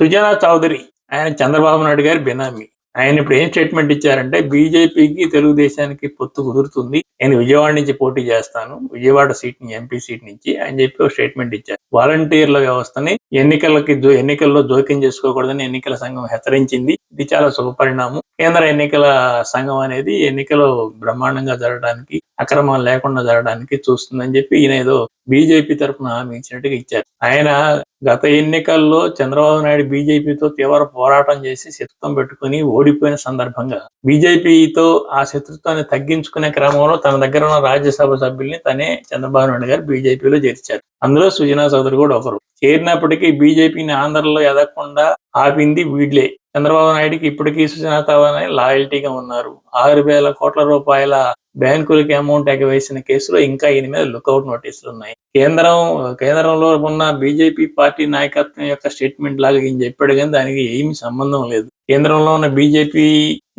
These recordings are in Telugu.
సుజనా చౌదరి ఆయన చంద్రబాబు నాయుడు గారి బినామీ. ఆయన ఇప్పుడు ఏం స్టేట్మెంట్ ఇచ్చారంటే బీజేపీకి తెలుగుదేశానికి పొత్తు కుదురుతుంది. నేను విజయవాడ నుంచి పోటీ చేస్తాను. విజయవాడ సీట్ని ఎంపీ సీట్ నుంచి అని చెప్పి ఒక స్టేట్మెంట్ ఇచ్చారు. వాలంటీర్ల వ్యవస్థని ఎన్నికలకి ఎన్నికల్లో జోక్యం చేసుకోకూడదని ఎన్నికల సంఘం హెచ్చరించింది. ఇది చాలా శుభపరిణామం. కేంద్ర ఎన్నికల సంఘం అనేది ఎన్నికలు బ్రహ్మాండంగా జరగడానికి అక్రమాలు లేకుండా జరగడానికి చూస్తుందని చెప్పి ఈయన ఏదో బీజేపీ తరఫున హామీ ఇచ్చినట్టుగా ఇచ్చారు. ఆయన గత ఎన్నికల్లో చంద్రబాబు నాయుడు బీజేపీతో తీవ్ర పోరాటం చేసి శత్రుత్వం పెట్టుకుని ఓడిపోయిన సందర్భంగా బీజేపీతో ఆ శత్రుత్వాన్ని తగ్గించుకునే క్రమంలో తన దగ్గర ఉన్న రాజ్యసభ సభ్యుల్ని తనే చంద్రబాబు నాయుడు గారు బీజేపీలో చేర్చారు. అందులో సుజనా చౌదరి కూడా ఒకరు. చేరినప్పటికీ బీజేపీని ఆంధ్రలో ఎదగకుండా ఆపింది వీడ్లే. చంద్రబాబు నాయుడుకి ఇప్పటికీ సుజనా లాయల్టీగా ఉన్నారు. ఆరు వేల కోట్ల రూపాయల బ్యాంకులకి అమౌంట్ ఎగవేసిన కేసులో ఇంకా ఈయన మీద లుకౌట్ నోటీసులు ఉన్నాయి. కేంద్రం కేంద్రంలో ఉన్న బీజేపీ పార్టీ నాయకత్వం యొక్క స్టేట్మెంట్ లాగా ఈయన చెప్పాడు కానీ దానికి ఏమి సంబంధం లేదు. కేంద్రంలో ఉన్న బీజేపీ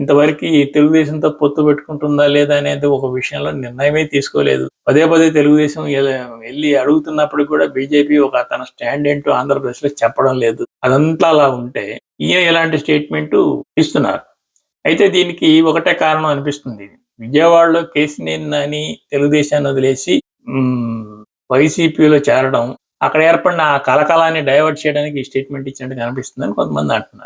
ఇంతవరకు ఈ తెలుగుదేశంతో పొత్తు పెట్టుకుంటుందా లేదా అనేది ఒక విషయంలో నిర్ణయమే తీసుకోలేదు. పదే పదే తెలుగుదేశం వెళ్ళి అడుగుతున్నప్పుడు కూడా బీజేపీ ఒక తన స్టాండ్ ఏంటో ఆంధ్రప్రదేశ్లో చెప్పడం లేదు. అదంతా అలా ఉంటే ఈయన ఇలాంటి స్టేట్మెంట్ ఇస్తున్నారు? అయితే దీనికి ఒకటే కారణం అనిపిస్తుంది. విజయవాడలో కేసినేని అని తెలుగుదేశాన్ని వదిలేసి వైసీపీలో చేరడం అక్కడ ఏర్పడిన ఆ కలకలాన్ని డైవర్ట్ చేయడానికి ఈ స్టేట్మెంట్ ఇచ్చినట్టు కనిపిస్తుందని కొంతమంది అంటున్నారు.